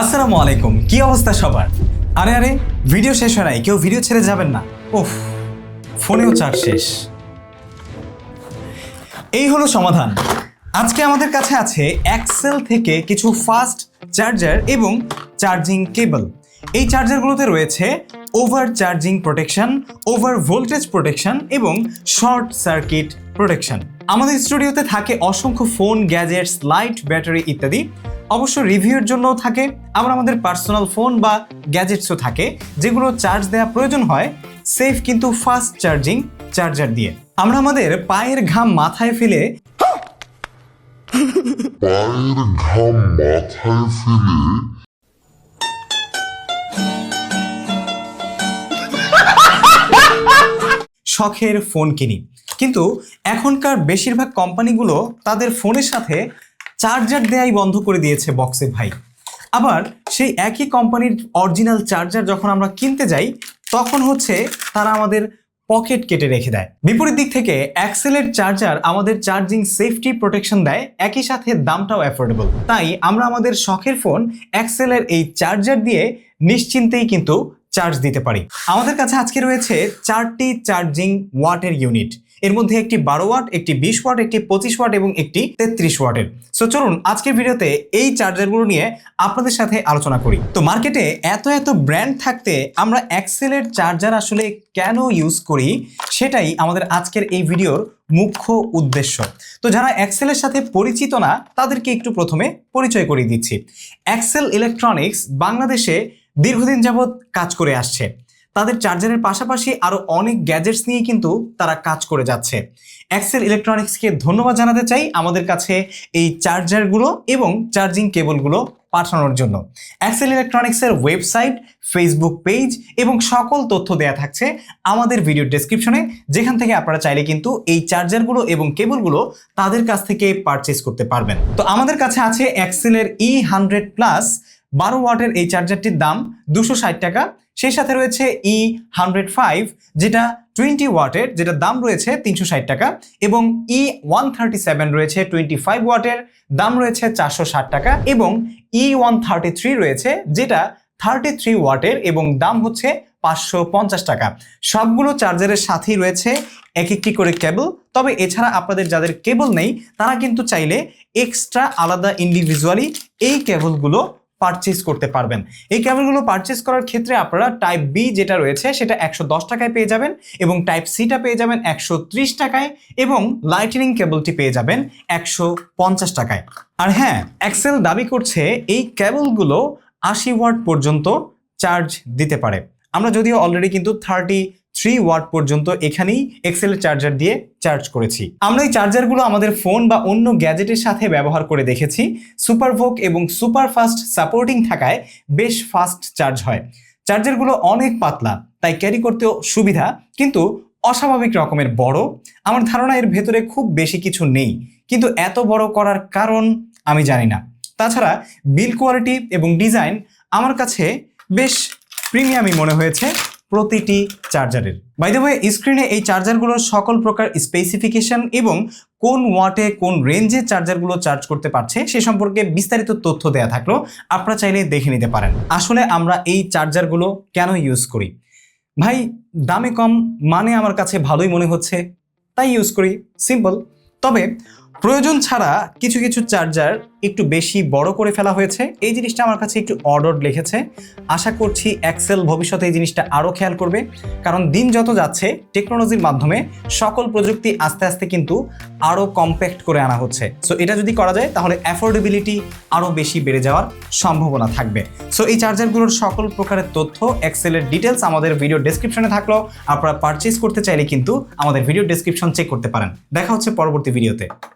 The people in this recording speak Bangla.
আসসালামু আলাইকুম, কি অবস্থা সবার? আরে আরে, ভিডিও শেষ হয় নাই, কেউ ভিডিও ছেড়ে যাবেন না। ওফ ফোনেও চার্জ শেষ। এই হলো সমাধান। আজকে আমাদের কাছে আছে এক্সেল থেকে কিছু ফাস্ট চার্জার এবং চার্জিং কেবল এই চার্জারগুলোতে রয়েছে over charging protection over voltage protection এবং শর্ট সার্কিট প্রোটেকশন আমাদের স্টুডিওতে থাকে অসংখ্য ফোন গ্যাজেটস লাইট ব্যাটারি ইত্যাদি। অবশ্য রিভিউর জন্যও থাকে আবার আমাদের পার্সোনাল ফোন বা গ্যাজেটসও থাকে যেগুলো চার্জ দেওয়া প্রয়োজন হয় সেফ কিন্তু ফাস্ট চার্জিং চার্জার দিয়ে। আমরা আমাদের পায়ের ঘাম মাথায় ফেলে পায়ের ঘাম মাথায় ফেলে? শখের ফোন কিনি। কিন্তু এখনকার বেশিরভাগ কোম্পানিগুলো তাদের ফোনের সাথে চার্জার দেয়াই বন্ধ করে দিয়েছে বক্সে ভাই। আবার সেই একই কোম্পানির অরিজিনাল চার্জার যখন আমরা কিনতে যাই, তখন হচ্ছে তারা আমাদের পকেট কেটে রেখে দেয়। বিপরীত দিক থেকে অ্যাক্সেলের চার্জার আমাদের চার্জিং সেফটি প্রোটেকশন দেয়, একই সাথে দামটাও অ্যাফোর্ডেবল তাই আমরা আমাদের শখের ফোন অ্যাক্সেলের এই চার্জার দিয়ে নিশ্চিন্তেই কিন্তু চার্জ দিতে পারি। আমাদের কাছে আজকে রয়েছে চারটি চার্জিং ওয়াটের ইউনিট এর মধ্যে একটি বারো ওয়াট, একটি বিশ ওয়াট, একটি পঁচিশ ওয়াট এবং একটি তেত্রিশ ওয়াটের। সো চলুন আজকের ভিডিওতে এই চার্জারগুলো নিয়ে আপনাদের সাথে আলোচনা করি। তো মার্কেটে এত এত ব্র্যান্ড থাকতে আমরা এক্সেলের চার্জার আসলে কেন ইউজ করি, সেটাই আমাদের আজকের এই ভিডিওর মুখ্য উদ্দেশ্য। তো যারা এক্সেলের সাথে পরিচিত না, তাদেরকে একটু প্রথমে পরিচয় করিয়ে দিচ্ছি। এক্সেল ইলেকট্রনিক্স বাংলাদেশে দীর্ঘদিন যাবৎ কাজ করে আসছে। তাদের চার্জারের পাশাপাশি আরও অনেক গ্যাজেটস নিয়ে কিন্তু তারা কাজ করে যাচ্ছে। অ্যাক্সেল ইলেকট্রনিক্সকে ধন্যবাদ জানাতে চাই আমাদের কাছে এই চার্জারগুলো এবং চার্জিং কেবলগুলো পাঠানোর জন্য। অ্যাক্সেল ইলেকট্রনিক্সের ওয়েবসাইট ফেসবুক পেজ এবং সকল তথ্য দেয়া থাকছে আমাদের ভিডিও ডেসক্রিপশনে যেখান থেকে আপনারা চাইলে কিন্তু এই চার্জারগুলো এবং কেবলগুলো তাদের কাছ থেকে পারচেস করতে পারবেন। তো আমাদের কাছে আছে অ্যাক্সেলের ই হান্ড্রেড প্লাস বারো ওয়াটের এই চার্জারটির দাম দুশো ষাট টাকা। সেই সাথে রয়েছে ই হান্ড্রেড ফাইভ যেটা টোয়েন্টি ওয়াটের যেটা দাম রয়েছে তিনশো ষাট টাকা। এবং ই ওয়ান থার্টি সেভেন রয়েছে টোয়েন্টি ফাইভ ওয়াটের, দাম রয়েছে চারশো ষাট টাকা। এবং ই ওয়ান থার্টি থ্রি রয়েছে, যেটা থার্টি থ্রি ওয়াটের এবং দাম হচ্ছে পাঁচশো পঞ্চাশ টাকা। সবগুলো চার্জারের সাথেই রয়েছে এক একটি করে কেবল। তবে এছাড়া আপনাদের যাদের কেবল নেই, তারা কিন্তু চাইলে এক্সট্রা আলাদা ইন্ডিভিজুয়ালি এই কেবলগুলো পারচেস করতে পারবেন। এই কেবলগুলো পারচেস করার ক্ষেত্রে আপনারা টাইপ বি যেটা রয়েছে, সেটা একশো দশ টাকায় পেয়ে যাবেন এবং টাইপ সিটা পেয়ে যাবেন একশো ত্রিশ টাকায় এবং লাইটেনিং কেবলটি পেয়ে যাবেন একশো পঞ্চাশ টাকায়। আর হ্যাঁ এক্সেল দাবি করছে এই কেবলগুলো আশি ওয়াট পর্যন্ত চার্জ দিতে পারে। আমরা যদিও অলরেডি কিন্তু থার্টি থ্রি ওয়াট পর্যন্ত এখানেই এক্সেলের চার্জার দিয়ে চার্জ করেছি। আমরা এই চার্জারগুলো আমাদের ফোন বা অন্য গ্যাজেটের সাথে ব্যবহার করে দেখেছি। সুপারভোক এবং সুপার ফাস্ট সাপোর্টিং থাকায় বেশ ফাস্ট চার্জ হয়। চার্জারগুলো অনেক পাতলা, তাই ক্যারি করতেও সুবিধা, কিন্তু অস্বাভাবিক রকমের বড়। আমার ধারণা এর ভেতরে খুব বেশি কিছু নেই, কিন্তু এত বড় করার কারণ আমি জানি না। তাছাড়া বিল কোয়ালিটি এবং ডিজাইন আমার কাছে বেশ প্রিমিয়ামই মনে হয়েছে। প্রতিটি চার্জারের। বাই দ্য স্ক্রিনে এই চার্জারগুলোর সকল প্রকার স্পেসিফিকেশন এবং কোন ওয়াটে কোন রেঞ্জে চার্জারগুলো চার্জ করতে পারছে, সে সম্পর্কে বিস্তারিত তথ্য দেয়া থাকল। আপনারা চাইলে দেখে নিতে পারেন। আসলে আমরা এই চার্জারগুলো কেন ইউজ করি? ভাই, দামে কম মানে আমার কাছে ভালোই মনে হচ্ছে, তাই ইউজ করি। সিম্পল তবে প্রয়োজন ছাড়া কিছু কিছু চার্জার একটু বেশি বড় করে ফেলা হয়েছে। এই জিনিসটা আমার কাছে একটু অর্ডার লিখেছে আশা করছি এক্সেল ভবিষ্যতে এই জিনিসটা আরও খেয়াল করবে। কারণ দিন যত যাচ্ছে টেকনোলজির মাধ্যমে সকল প্রযুক্তি আস্তে আস্তে কিন্তু আরও কম্প্যাক্ট করে আনা হচ্ছে। সো এটা যদি করা যায়, তাহলে অ্যাফোর্ডেবিলিটি আরও বেশি বেড়ে যাওয়ার সম্ভাবনা থাকবে। সো এই চার্জারগুলোর সকল প্রকারের তথ্য এক্সেলের ডিটেলস আমাদের ভিডিও ডেসক্রিপশনে থাকল। আপনারা পারচেজ করতে চাইলে কিন্তু আমাদের ভিডিও ডেসক্রিপশন চেক করতে পারেন। দেখা হচ্ছে পরবর্তী ভিডিওতে